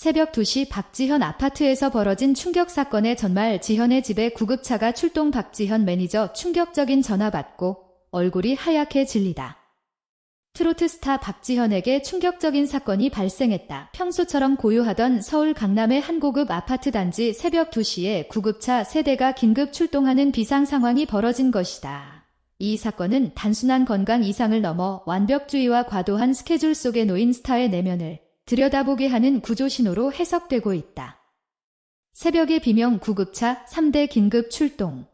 새벽 2시 박지현 아파트에서 벌어진 충격 사건의 전말 지현의 집에 구급차가 출동 박지현 매니저 충격적인 전화 받고 얼굴이 하얗게 질리다. 트로트 스타 박지현에게 충격적인 사건이 발생했다. 평소처럼 고요하던 서울 강남의 한 고급 아파트 단지 새벽 2시에 구급차 세대가 긴급 출동하는 비상 상황이 벌어진 것이다. 이 사건은 단순한 건강 이상을 넘어 완벽주의와 과도한 스케줄 속에 놓인 스타의 내면을 들여다보게 하는 구조 신호로 해석되고 있다. 새벽의 비명 구급차 3대 긴급 출동.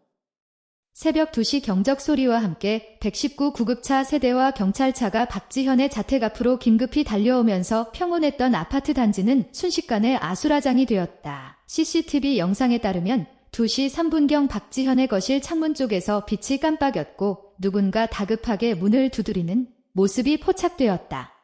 새벽 2시 경적 소리와 함께 119 구급차 세대와 경찰차가 박지현의 자택 앞으로 긴급히 달려오면서 평온했던 아파트 단지는 순식간에 아수라장이 되었다. CCTV 영상에 따르면 2시 3분경 박지현의 거실 창문 쪽에서 빛이 깜빡였고 누군가 다급하게 문을 두드리는 모습이 포착되었다.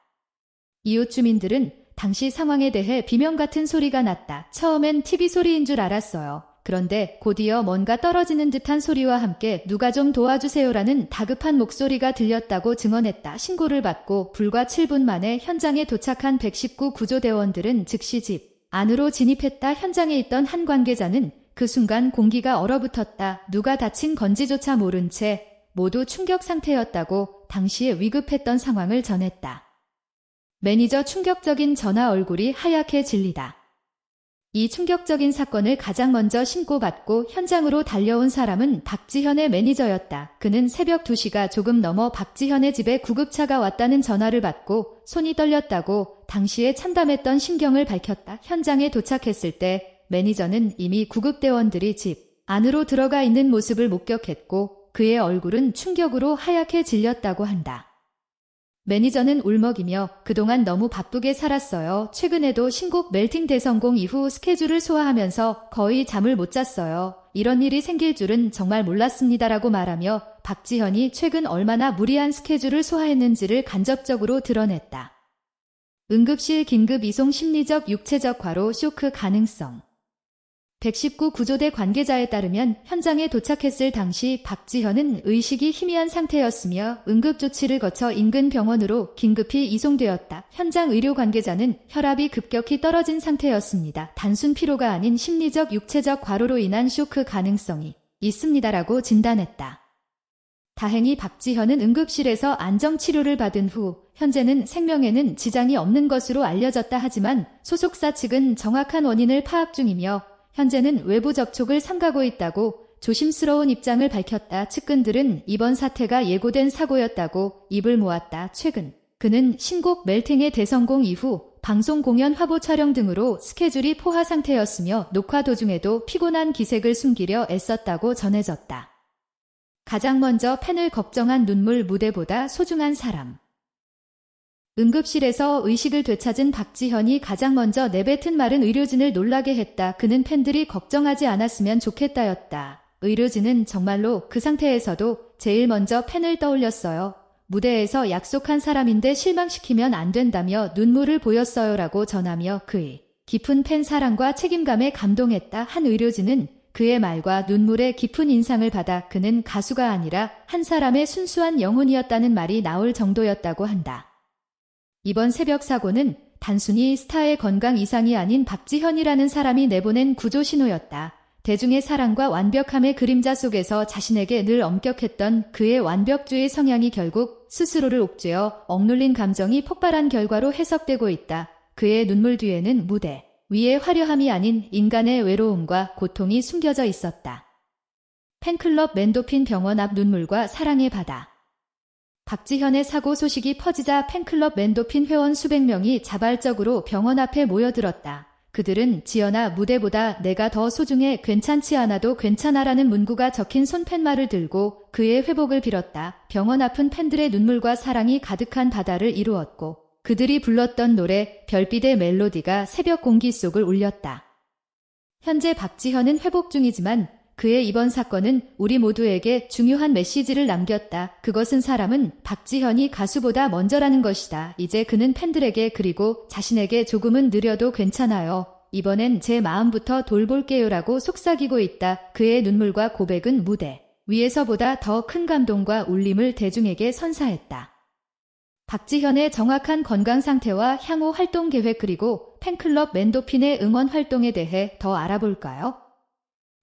이웃 주민들은 당시 상황에 대해 비명 같은 소리가 났다. 처음엔 TV 소리인 줄 알았어요. 그런데 곧이어 뭔가 떨어지는 듯한 소리와 함께 누가 좀 도와주세요라는 다급한 목소리가 들렸다고 증언했다. 신고를 받고 불과 7분 만에 현장에 도착한 119 구조대원들은 즉시 집 안으로 진입했다. 현장에 있던 한 관계자는 그 순간 공기가 얼어붙었다. 누가 다친 건지조차 모른 채 모두 충격 상태였다고 당시에 위급했던 상황을 전했다. 매니저 충격적인 전화 얼굴이 하얗게 질리다. 이 충격적인 사건을 가장 먼저 신고받고 현장으로 달려온 사람은 박지현의 매니저였다. 그는 새벽 2시가 조금 넘어 박지현의 집에 구급차가 왔다는 전화를 받고 손이 떨렸다고 당시에 참담했던 심경을 밝혔다. 현장에 도착했을 때 매니저는 이미 구급대원들이 집 안으로 들어가 있는 모습을 목격했고 그의 얼굴은 충격으로 하얗게 질렸다고 한다. 매니저는 울먹이며 그동안 너무 바쁘게 살았어요. 최근에도 신곡 멜팅 대성공 이후 스케줄을 소화하면서 거의 잠을 못 잤어요. 이런 일이 생길 줄은 정말 몰랐습니다라고 말하며 박지현이 최근 얼마나 무리한 스케줄을 소화했는지를 간접적으로 드러냈다. 응급실 긴급 이송 심리적 육체적 과로 쇼크 가능성 119 구조대 관계자에 따르면 현장에 도착했을 당시 박지현은 의식이 희미한 상태였으며 응급조치를 거쳐 인근 병원으로 긴급히 이송되었다. 현장 의료 관계자는 혈압이 급격히 떨어진 상태였습니다. 단순 피로가 아닌 심리적 육체적 과로로 인한 쇼크 가능성이 있습니다라고 진단했다. 다행히 박지현은 응급실에서 안정치료를 받은 후 현재는 생명에는 지장이 없는 것으로 알려졌다 하지만 소속사 측은 정확한 원인을 파악 중이며 현재는 외부 접촉을 삼가고 있다고 조심스러운 입장을 밝혔다. 측근들은 이번 사태가 예고된 사고였다고 입을 모았다. 최근 그는 신곡 멜팅의 대성공 이후 방송 공연 화보 촬영 등으로 스케줄이 포화 상태였으며 녹화 도중에도 피곤한 기색을 숨기려 애썼다고 전해졌다. 가장 먼저 팬을 걱정한 눈물 무대보다 소중한 사람. 응급실에서 의식을 되찾은 박지현이 가장 먼저 내뱉은 말은 의료진을 놀라게 했다. 그는 팬들이 걱정하지 않았으면 좋겠다였다. 의료진은 정말로 그 상태에서도 제일 먼저 팬을 떠올렸어요. 무대에서 약속한 사람인데 실망시키면 안 된다며 눈물을 보였어요라고 전하며 그의 깊은 팬 사랑과 책임감에 감동했다. 한 의료진은 그의 말과 눈물에 깊은 인상을 받아 그는 가수가 아니라 한 사람의 순수한 영혼이었다는 말이 나올 정도였다고 한다. 이번 새벽 사고는 단순히 스타의 건강 이상이 아닌 박지현이라는 사람이 내보낸 구조 신호였다. 대중의 사랑과 완벽함의 그림자 속에서 자신에게 늘 엄격했던 그의 완벽주의 성향이 결국 스스로를 옥죄어 억눌린 감정이 폭발한 결과로 해석되고 있다. 그의 눈물 뒤에는 무대 위의 화려함이 아닌 인간의 외로움과 고통이 숨겨져 있었다. 팬클럽 맨도핀 병원 앞 눈물과 사랑의 바다. 박지현의 사고 소식이 퍼지자 팬클럽 맨도핀 회원 수백 명이 자발적으로 병원 앞에 모여들었다. 그들은 지연아 무대보다 내가 더 소중해 괜찮지 않아도 괜찮아라는 문구가 적힌 손팻말을 들고 그의 회복을 빌었다. 병원 앞은 팬들의 눈물과 사랑이 가득한 바다를 이루었고 그들이 불렀던 노래 별빛의 멜로디가 새벽 공기 속을 울렸다. 현재 박지현은 회복 중이지만 그의 이번 사건은 우리 모두에게 중요한 메시지를 남겼다. 그것은 사람은 박지현이 가수보다 먼저라는 것이다. 이제 그는 팬들에게 그리고 자신에게 조금은 느려도 괜찮아요. 이번엔 제 마음부터 돌볼게요라고 속삭이고 있다. 그의 눈물과 고백은 무대 위에서보다 더 큰 감동과 울림을 대중에게 선사했다. 박지현의 정확한 건강 상태와 향후 활동 계획 그리고 팬클럽 멘도핀의 응원 활동에 대해 더 알아볼까요?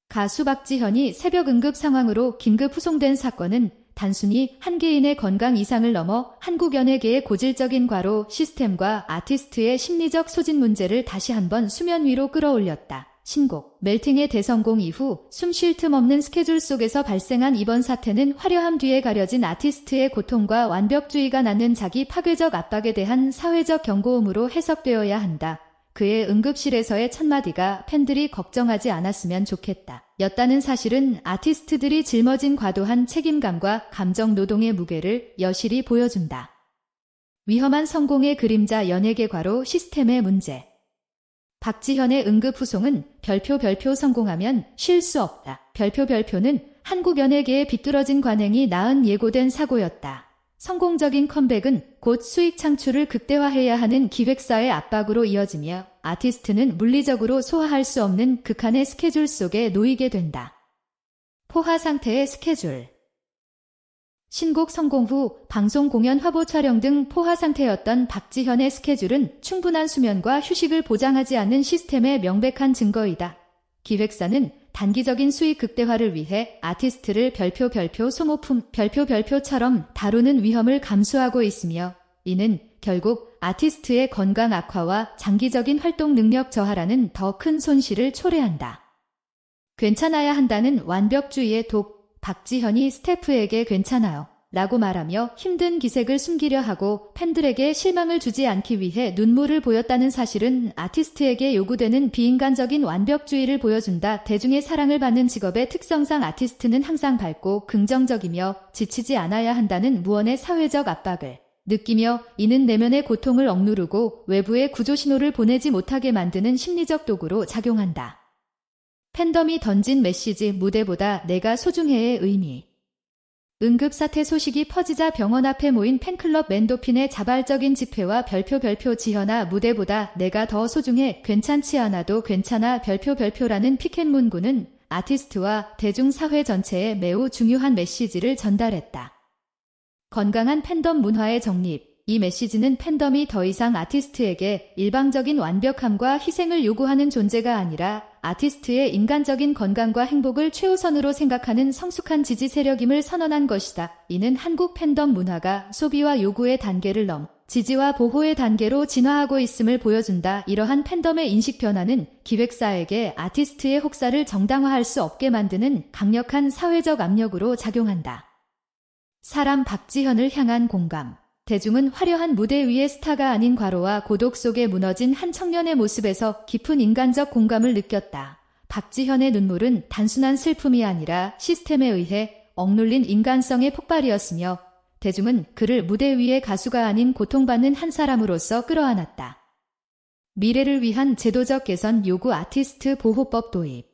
가수 박지현이 새벽 응급 상황으로 긴급 후송된 사건은 단순히 한 개인의 건강 이상을 넘어 한국 연예계의 고질적인 과로 시스템과 아티스트의 심리적 소진 문제를 다시 한번 수면 위로 끌어올렸다. 신곡 멜팅의 대성공 이후 숨 쉴 틈 없는 스케줄 속에서 발생한 이번 사태는 화려함 뒤에 가려진 아티스트의 고통과 완벽주의가 낳는 자기 파괴적 압박에 대한 사회적 경고음으로 해석되어야 한다. 그의 응급실에서의 첫마디가 팬들이 걱정하지 않았으면 좋겠다. 였다는 사실은 아티스트들이 짊어진 과도한 책임감과 감정 노동의 무게를 여실히 보여준다. 위험한 성공의 그림자 연예계 과로 시스템의 문제. 박지현의 응급 후송은 별표 별표 성공하면 쉴 수 없다. 별표 별표는 한국 연예계의 비뚤어진 관행이 낳은 예고된 사고였다. 성공적인 컴백은 곧 수익 창출을 극대화해야 하는 기획사의 압박으로 이어지며 아티스트는 물리적으로 소화할 수 없는 극한의 스케줄 속에 놓이게 된다. 포화 상태의 스케줄 신곡 성공 후 방송 공연 화보 촬영 등 포화 상태였던 박지현의 스케줄은 충분한 수면과 휴식을 보장하지 않는 시스템의 명백한 증거이다. 기획사는 단기적인 수익 극대화를 위해 아티스트를 별표 별표 소모품 별표 별표처럼 다루는 위험을 감수하고 있으며 이는 결국 아티스트의 건강 악화와 장기적인 활동 능력 저하라는 더 큰 손실을 초래한다. 괜찮아야 한다는 완벽주의의 독 박지현이 스태프에게 괜찮아요. 라고 말하며 힘든 기색을 숨기려 하고 팬들에게 실망을 주지 않기 위해 눈물을 보였다는 사실은 아티스트에게 요구되는 비인간적인 완벽주의를 보여준다. 대중의 사랑을 받는 직업의 특성상 아티스트는 항상 밝고 긍정적이며 지치지 않아야 한다는 무언의 사회적 압박을 느끼며 이는 내면의 고통을 억누르고 외부의 구조 신호를 보내지 못하게 만드는 심리적 도구로 작용한다. 팬덤이 던진 메시지 무대보다 내가 소중해의 의미. 응급사태 소식이 퍼지자 병원 앞에 모인 팬클럽 맨도핀의 자발적인 집회와 별표 별표 지현아 무대보다 내가 더 소중해 괜찮지 않아도 괜찮아 별표 별표라는 피켓 문구는 아티스트와 대중사회 전체에 매우 중요한 메시지를 전달했다. 건강한 팬덤 문화의 정립. 이 메시지는 팬덤이 더 이상 아티스트에게 일방적인 완벽함과 희생을 요구하는 존재가 아니라 아티스트의 인간적인 건강과 행복을 최우선으로 생각하는 성숙한 지지 세력임을 선언한 것이다. 이는 한국 팬덤 문화가 소비와 요구의 단계를 넘 지지와 보호의 단계로 진화하고 있음을 보여준다. 이러한 팬덤의 인식 변화는 기획사에게 아티스트의 혹사를 정당화할 수 없게 만드는 강력한 사회적 압력으로 작용한다. 사람 박지현을 향한 공감. 대중은 화려한 무대 위의 스타가 아닌 과로와 고독 속에 무너진 한 청년의 모습에서 깊은 인간적 공감을 느꼈다. 박지현의 눈물은 단순한 슬픔이 아니라 시스템에 의해 억눌린 인간성의 폭발이었으며 대중은 그를 무대 위의 가수가 아닌 고통받는 한 사람으로서 끌어안았다. 미래를 위한 제도적 개선 요구 아티스트 보호법 도입.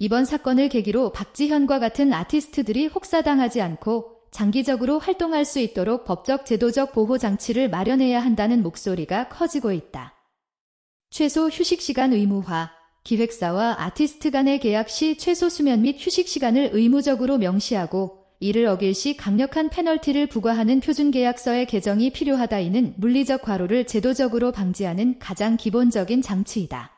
이번 사건을 계기로 박지현과 같은 아티스트들이 혹사당하지 않고 장기적으로 활동할 수 있도록 법적 제도적 보호 장치를 마련해야 한다는 목소리가 커지고 있다. 최소 휴식 시간 의무화, 기획사와 아티스트 간의 계약 시 최소 수면 및 휴식 시간을 의무적으로 명시하고 이를 어길 시 강력한 페널티를 부과하는 표준 계약서의 개정이 필요하다 이는 물리적 과로를 제도적으로 방지하는 가장 기본적인 장치이다.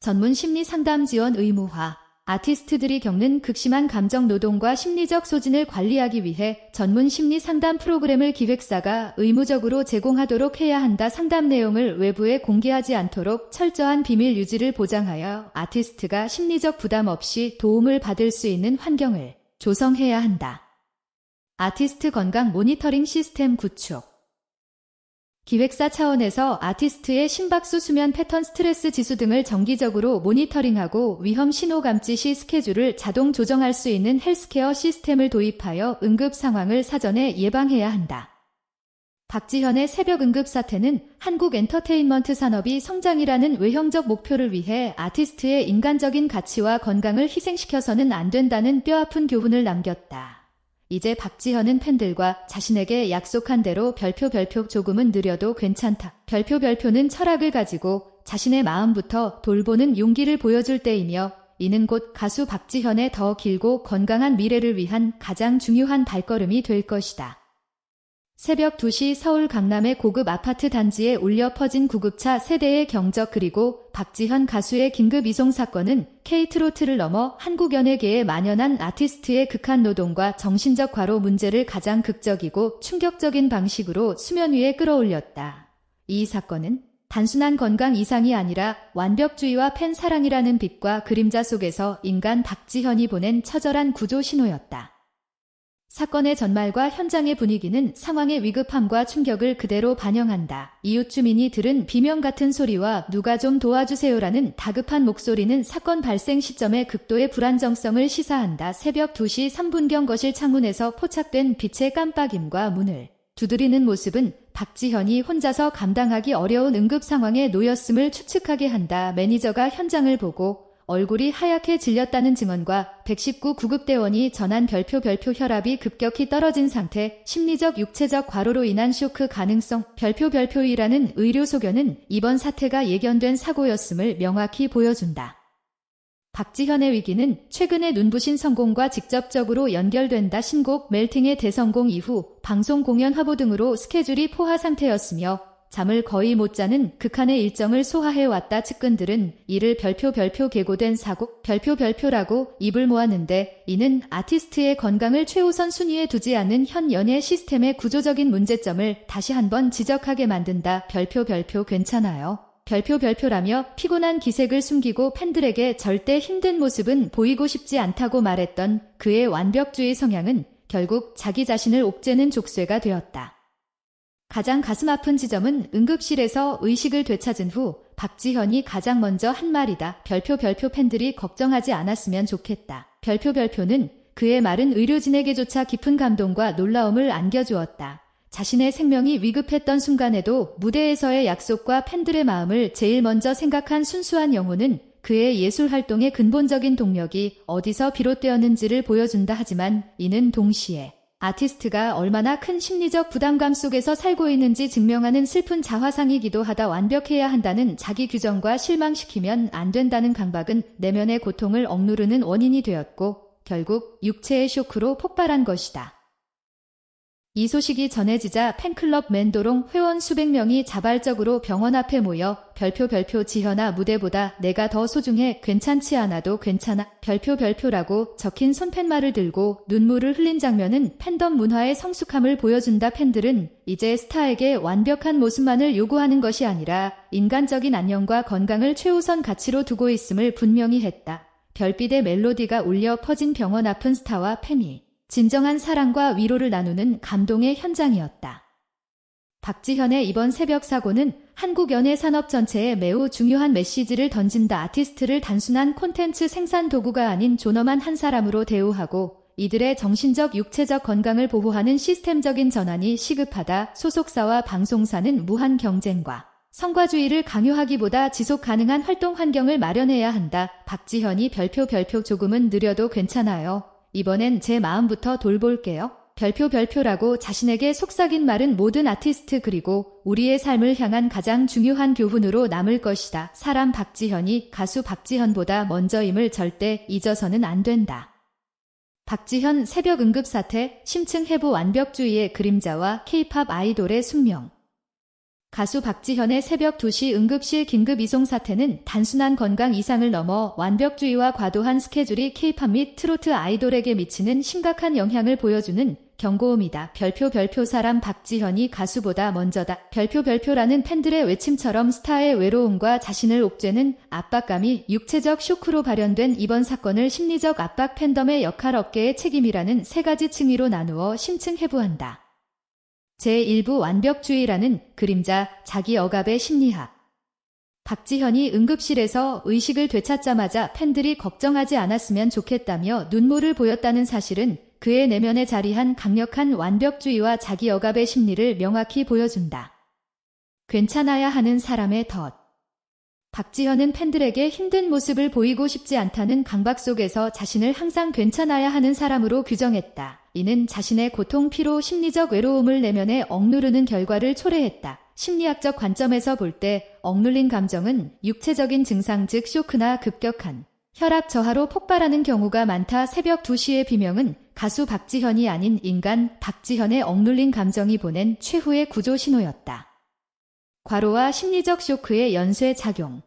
전문 심리 상담 지원 의무화 아티스트들이 겪는 극심한 감정 노동과 심리적 소진을 관리하기 위해 전문 심리 상담 프로그램을 기획사가 의무적으로 제공하도록 해야 한다. 상담 내용을 외부에 공개하지 않도록 철저한 비밀 유지를 보장하여 아티스트가 심리적 부담 없이 도움을 받을 수 있는 환경을 조성해야 한다. 아티스트 건강 모니터링 시스템 구축 기획사 차원에서 아티스트의 심박수 수면 패턴 스트레스 지수 등을 정기적으로 모니터링하고 위험 신호 감지 시 스케줄을 자동 조정할 수 있는 헬스케어 시스템을 도입하여 응급 상황을 사전에 예방해야 한다. 박지현의 새벽 응급 사태는 한국 엔터테인먼트 산업이 성장이라는 외형적 목표를 위해 아티스트의 인간적인 가치와 건강을 희생시켜서는 안 된다는 뼈아픈 교훈을 남겼다. 이제 박지현은 팬들과 자신에게 약속한 대로 별표 별표 조금은 느려도 괜찮다. 별표 별표는 철학을 가지고 자신의 마음부터 돌보는 용기를 보여줄 때이며 이는 곧 가수 박지현의 더 길고 건강한 미래를 위한 가장 중요한 발걸음이 될 것이다. 새벽 2시 서울 강남의 고급 아파트 단지에 울려 퍼진 구급차 세대의 경적 그리고 박지현 가수의 긴급 이송 사건은 K트로트를 넘어 한국 연예계에 만연한 아티스트의 극한 노동과 정신적 과로 문제를 가장 극적이고 충격적인 방식으로 수면 위에 끌어올렸다. 이 사건은 단순한 건강 이상이 아니라 완벽주의와 팬 사랑이라는 빛과 그림자 속에서 인간 박지현이 보낸 처절한 구조 신호였다. 사건의 전말과 현장의 분위기는 상황의 위급함과 충격을 그대로 반영한다. 이웃 주민이 들은 비명 같은 소리와 누가 좀 도와주세요라는 다급한 목소리는 사건 발생 시점의 극도의 불안정성을 시사한다. 새벽 2시 3분경 거실 창문에서 포착된 빛의 깜빡임과 문을 두드리는 모습은 박지현이 혼자서 감당하기 어려운 응급 상황에 놓였음을 추측하게 한다. 매니저가 현장을 보고 얼굴이 하얗게 질렸다는 증언과 119 구급대원이 전한 별표 별표 혈압이 급격히 떨어진 상태, 심리적 육체적 과로로 인한 쇼크 가능성, 별표 별표이라는 의료 소견은 이번 사태가 예견된 사고였음을 명확히 보여준다. 박지현의 위기는 최근에 눈부신 성공과 직접적으로 연결된다. 신곡 멜팅의 대성공 이후 방송 공연 화보 등으로 스케줄이 포화 상태였으며 잠을 거의 못 자는 극한의 일정을 소화해왔다 측근들은 이를 별표 별표 계고된 사고 별표 별표라고 입을 모았는데 이는 아티스트의 건강을 최우선 순위에 두지 않은 현 연예 시스템의 구조적인 문제점을 다시 한번 지적하게 만든다. 별표 별표 괜찮아요. 별표 별표라며 피곤한 기색을 숨기고 팬들에게 절대 힘든 모습은 보이고 싶지 않다고 말했던 그의 완벽주의 성향은 결국 자기 자신을 옥죄는 족쇄가 되었다. 가장 가슴 아픈 지점은 응급실에서 의식을 되찾은 후 박지현이 가장 먼저 한 말이다. 별표 별표 팬들이 걱정하지 않았으면 좋겠다. 별표 별표는 그의 말은 의료진에게조차 깊은 감동과 놀라움을 안겨주었다. 자신의 생명이 위급했던 순간에도 무대에서의 약속과 팬들의 마음을 제일 먼저 생각한 순수한 영혼은 그의 예술 활동의 근본적인 동력이 어디서 비롯되었는지를 보여준다 하지만 이는 동시에 아티스트가 얼마나 큰 심리적 부담감 속에서 살고 있는지 증명하는 슬픈 자화상이기도 하다 완벽해야 한다는 자기 규정과 실망시키면 안 된다는 강박은 내면의 고통을 억누르는 원인이 되었고 결국 육체의 쇼크로 폭발한 것이다. 이 소식이 전해지자 팬클럽 맨도롱 회원 수백 명이 자발적으로 병원 앞에 모여 별표 별표 지현아 무대보다 내가 더 소중해 괜찮지 않아도 괜찮아 별표 별표라고 적힌 손팻말을 들고 눈물을 흘린 장면은 팬덤 문화의 성숙함을 보여준다 팬들은 이제 스타에게 완벽한 모습만을 요구하는 것이 아니라 인간적인 안녕과 건강을 최우선 가치로 두고 있음을 분명히 했다. 별빛의 멜로디가 울려 퍼진 병원 앞은 스타와 팬이 진정한 사랑과 위로를 나누는 감동의 현장이었다. 박지현의 이번 새벽 사고는 한국 연예 산업 전체에 매우 중요한 메시지를 던진다. 아티스트를 단순한 콘텐츠 생산 도구가 아닌 존엄한 한 사람으로 대우하고 이들의 정신적 육체적 건강을 보호하는 시스템적인 전환이 시급하다. 소속사와 방송사는 무한 경쟁과 성과주의를 강요하기보다 지속 가능한 활동 환경을 마련해야 한다. 박지현이 별표 별표 조금은 느려도 괜찮아요. 이번엔 제 마음부터 돌볼게요. 별표 별표라고 자신에게 속삭인 말은 모든 아티스트 그리고 우리의 삶을 향한 가장 중요한 교훈으로 남을 것이다. 사람 박지현이 가수 박지현보다 먼저임을 절대 잊어서는 안 된다. 박지현 새벽 응급사태, 심층 해부 완벽주의의 그림자와 케이팝 아이돌의 숙명. 가수 박지현의 새벽 2시 응급실 긴급 이송 사태는 단순한 건강 이상을 넘어 완벽주의와 과도한 스케줄이 케이팝 및 트로트 아이돌에게 미치는 심각한 영향을 보여주는 경고음이다. 별표 별표 사람 박지현이 가수보다 먼저다. 별표 별표라는 팬들의 외침처럼 스타의 외로움과 자신을 옥죄는 압박감이 육체적 쇼크로 발현된 이번 사건을 심리적 압박 팬덤의 역할 업계의 책임이라는 세 가지 층위로 나누어 심층 해부한다. 제1부 완벽주의라는 그림자 자기 억압의 심리학. 박지현이 응급실에서 의식을 되찾자마자 팬들이 걱정하지 않았으면 좋겠다며 눈물을 보였다는 사실은 그의 내면에 자리한 강력한 완벽주의와 자기 억압의 심리를 명확히 보여준다. 괜찮아야 하는 사람의 덫. 박지현은 팬들에게 힘든 모습을 보이고 싶지 않다는 강박 속에서 자신을 항상 괜찮아야 하는 사람으로 규정했다. 이는 자신의 고통, 피로, 심리적 외로움을 내면에 억누르는 결과를 초래했다. 심리학적 관점에서 볼 때 억눌린 감정은 육체적인 증상 즉 쇼크나 급격한 혈압 저하로 폭발하는 경우가 많다. 새벽 2시의 비명은 가수 박지현이 아닌 인간 박지현의 억눌린 감정이 보낸 최후의 구조 신호였다. 과로와 심리적 쇼크의 연쇄 작용.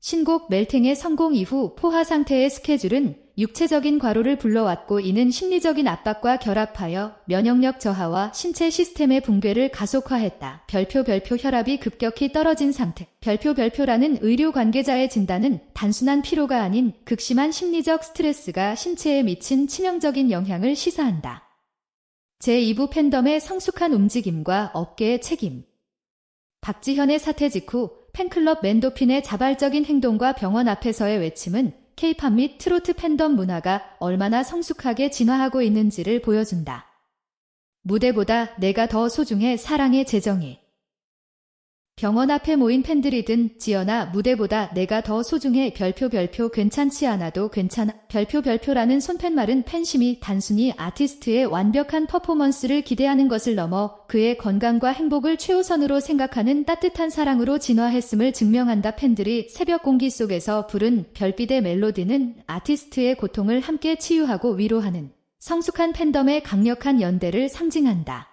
신곡 멜팅의 성공 이후 포화 상태의 스케줄은 육체적인 과로를 불러왔고 이는 심리적인 압박과 결합하여 면역력 저하와 신체 시스템의 붕괴를 가속화했다. 별표 별표 혈압이 급격히 떨어진 상태. 별표 별표라는 의료 관계자의 진단은 단순한 피로가 아닌 극심한 심리적 스트레스가 신체에 미친 치명적인 영향을 시사한다. 제2부 팬덤의 성숙한 움직임과 업계의 책임. 박지현의 사퇴 직후 팬클럽 맨도핀의 자발적인 행동과 병원 앞에서의 외침은 케이팝 및 트로트 팬덤 문화가 얼마나 성숙하게 진화하고 있는지를 보여준다. 무대보다 내가 더 소중해 사랑의 재정이. 병원 앞에 모인 팬들이든 지연아 무대보다 내가 더 소중해 별표 별표 괜찮지 않아도 괜찮아 별표 별표라는 손팻말은 팬심이 단순히 아티스트의 완벽한 퍼포먼스를 기대하는 것을 넘어 그의 건강과 행복을 최우선으로 생각하는 따뜻한 사랑으로 진화했음을 증명한다 팬들이 새벽 공기 속에서 부른 별빛의 멜로디는 아티스트의 고통을 함께 치유하고 위로하는 성숙한 팬덤의 강력한 연대를 상징한다.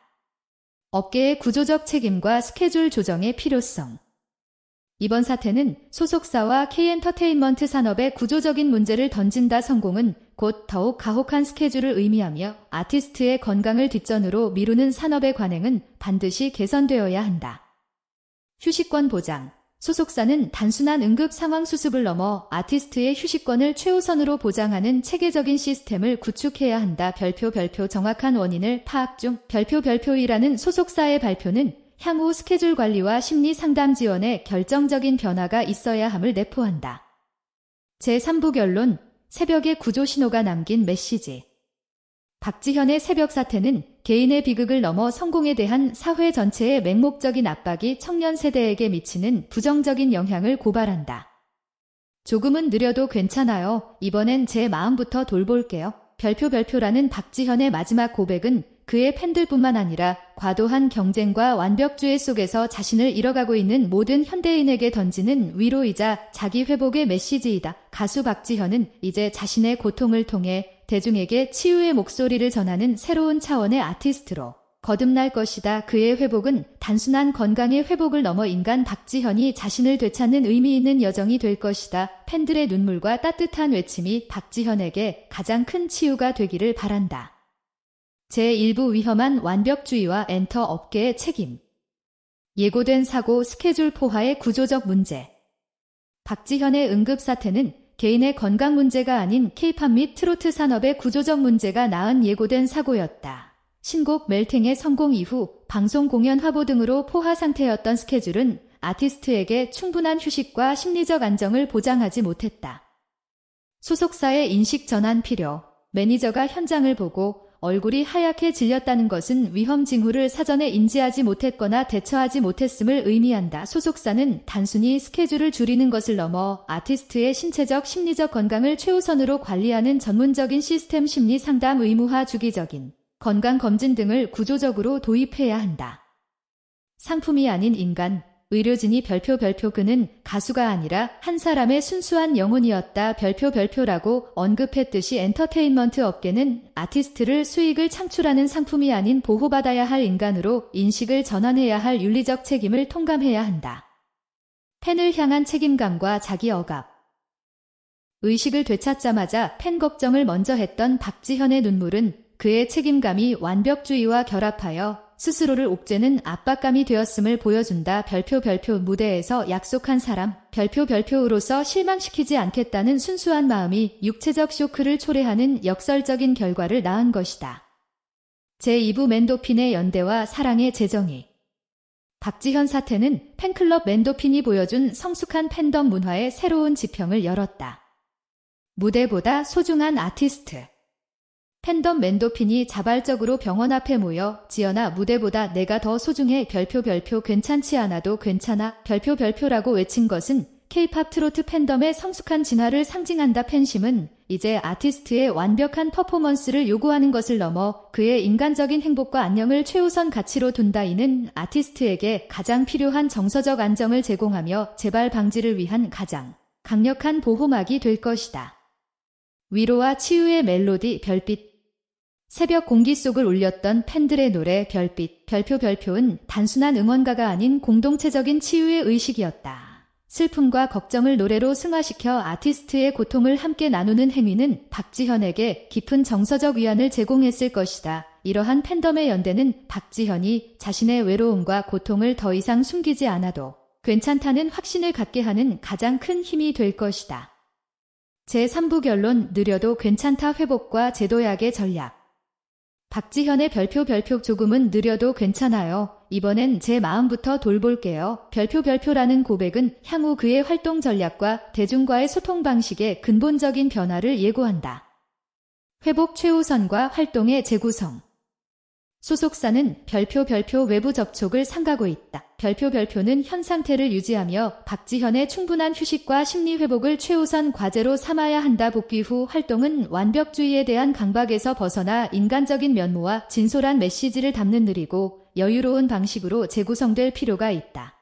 업계의 구조적 책임과 스케줄 조정의 필요성. 이번 사태는 소속사와 K엔터테인먼트 산업의 구조적인 문제를 던진다 성공은 곧 더욱 가혹한 스케줄을 의미하며 아티스트의 건강을 뒷전으로 미루는 산업의 관행은 반드시 개선되어야 한다. 휴식권 보장. 소속사는 단순한 응급 상황 수습을 넘어 아티스트의 휴식권을 최우선으로 보장하는 체계적인 시스템을 구축해야 한다. 별표 별표 정확한 원인을 파악 중 별표 별표이라는 소속사의 발표는 향후 스케줄 관리와 심리 상담 지원에 결정적인 변화가 있어야 함을 내포한다. 제3부 결론 새벽의 구조 신호가 남긴 메시지 박지현의 새벽 사태는 개인의 비극을 넘어 성공에 대한 사회 전체의 맹목적인 압박이 청년 세대에게 미치는 부정적인 영향을 고발한다. 조금은 느려도 괜찮아요. 이번엔 제 마음부터 돌볼게요. 별표 별표라는 박지현의 마지막 고백은 그의 팬들뿐만 아니라 과도한 경쟁과 완벽주의 속에서 자신을 잃어가고 있는 모든 현대인에게 던지는 위로이자 자기 회복의 메시지이다. 가수 박지현은 이제 자신의 고통을 통해 대중에게 치유의 목소리를 전하는 새로운 차원의 아티스트로 거듭날 것이다. 그의 회복은 단순한 건강의 회복을 넘어 인간 박지현이 자신을 되찾는 의미 있는 여정이 될 것이다. 팬들의 눈물과 따뜻한 외침이 박지현에게 가장 큰 치유가 되기를 바란다. 제1부 위험한 완벽주의와 엔터 업계의 책임. 예고된 사고 스케줄 포화의 구조적 문제. 박지현의 응급 사태는 개인의 건강 문제가 아닌 케이팝 및 트로트 산업의 구조적 문제가 낳은 예고된 사고였다. 신곡 멜팅의 성공 이후 방송 공연 화보 등으로 포화 상태였던 스케줄은 아티스트에게 충분한 휴식과 심리적 안정을 보장하지 못했다. 소속사의 인식 전환 필요, 매니저가 현장을 보고 얼굴이 하얗게 질렸다는 것은 위험 징후를 사전에 인지하지 못했거나 대처하지 못했음을 의미한다. 소속사는 단순히 스케줄을 줄이는 것을 넘어 아티스트의 신체적 심리적 건강을 최우선으로 관리하는 전문적인 시스템 심리 상담 의무화 주기적인 건강 검진 등을 구조적으로 도입해야 한다. 상품이 아닌 인간, 의료진이 별표 별표 그는 가수가 아니라 한 사람의 순수한 영혼이었다. 별표 별표라고 언급했듯이 엔터테인먼트 업계는 아티스트를 수익을 창출하는 상품이 아닌 보호받아야 할 인간으로 인식을 전환해야 할 윤리적 책임을 통감해야 한다. 팬을 향한 책임감과 자기 억압. 의식을 되찾자마자 팬 걱정을 먼저 했던 박지현의 눈물은 그의 책임감이 완벽주의와 결합하여 스스로를 옥죄는 압박감이 되었음을 보여준다. 별표 별표 무대에서 약속한 사람, 별표 별표로서 실망시키지 않겠다는 순수한 마음이 육체적 쇼크를 초래하는 역설적인 결과를 낳은 것이다. 제2부 맨도핀의 연대와 사랑의 재정이 박지현 사태는 팬클럽 맨도핀이 보여준 성숙한 팬덤 문화의 새로운 지평을 열었다. 무대보다 소중한 아티스트 팬덤 맨도핀이 자발적으로 병원 앞에 모여 지연아 무대보다 내가 더 소중해 별표 별표 괜찮지 않아도 괜찮아 별표 별표라고 외친 것은 케이팝 트로트 팬덤의 성숙한 진화를 상징한다 팬심은 이제 아티스트의 완벽한 퍼포먼스를 요구하는 것을 넘어 그의 인간적인 행복과 안녕을 최우선 가치로 둔다 이는 아티스트에게 가장 필요한 정서적 안정을 제공하며 재발 방지를 위한 가장 강력한 보호막이 될 것이다. 위로와 치유의 멜로디 별빛 새벽 공기 속을 울렸던 팬들의 노래 별빛, 별표 별표는 단순한 응원가가 아닌 공동체적인 치유의 의식이었다. 슬픔과 걱정을 노래로 승화시켜 아티스트의 고통을 함께 나누는 행위는 박지현에게 깊은 정서적 위안을 제공했을 것이다. 이러한 팬덤의 연대는 박지현이 자신의 외로움과 고통을 더 이상 숨기지 않아도 괜찮다는 확신을 갖게 하는 가장 큰 힘이 될 것이다. 제3부 결론 느려도 괜찮다 회복과 제도약의 전략 박지현의 별표 별표 조금은 느려도 괜찮아요. 이번엔 제 마음부터 돌볼게요. 별표 별표라는 고백은 향후 그의 활동 전략과 대중과의 소통 방식의 근본적인 변화를 예고한다. 회복 최우선과 활동의 재구성 소속사는 별표 별표 외부 접촉을 삼가고 있다. 별표 별표는 현 상태를 유지하며 박지현의 충분한 휴식과 심리 회복을 최우선 과제로 삼아야 한다. 복귀 후 활동은 완벽주의에 대한 강박에서 벗어나 인간적인 면모와 진솔한 메시지를 담는 느리고 여유로운 방식으로 재구성될 필요가 있다.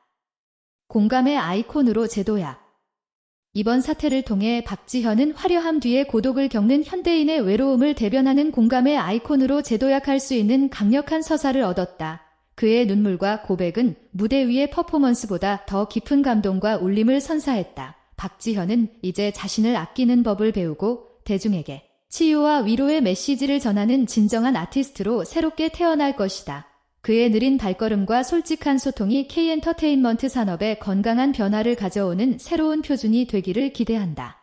공감의 아이콘으로 제도약 이번 사태를 통해 박지현은 화려함 뒤에 고독을 겪는 현대인의 외로움을 대변하는 공감의 아이콘으로 재도약할 수 있는 강력한 서사를 얻었다. 그의 눈물과 고백은 무대 위의 퍼포먼스보다 더 깊은 감동과 울림을 선사했다. 박지현은 이제 자신을 아끼는 법을 배우고 대중에게 치유와 위로의 메시지를 전하는 진정한 아티스트로 새롭게 태어날 것이다. 그의 느린 발걸음과 솔직한 소통이 K엔터테인먼트 산업에 건강한 변화를 가져오는 새로운 표준이 되기를 기대한다.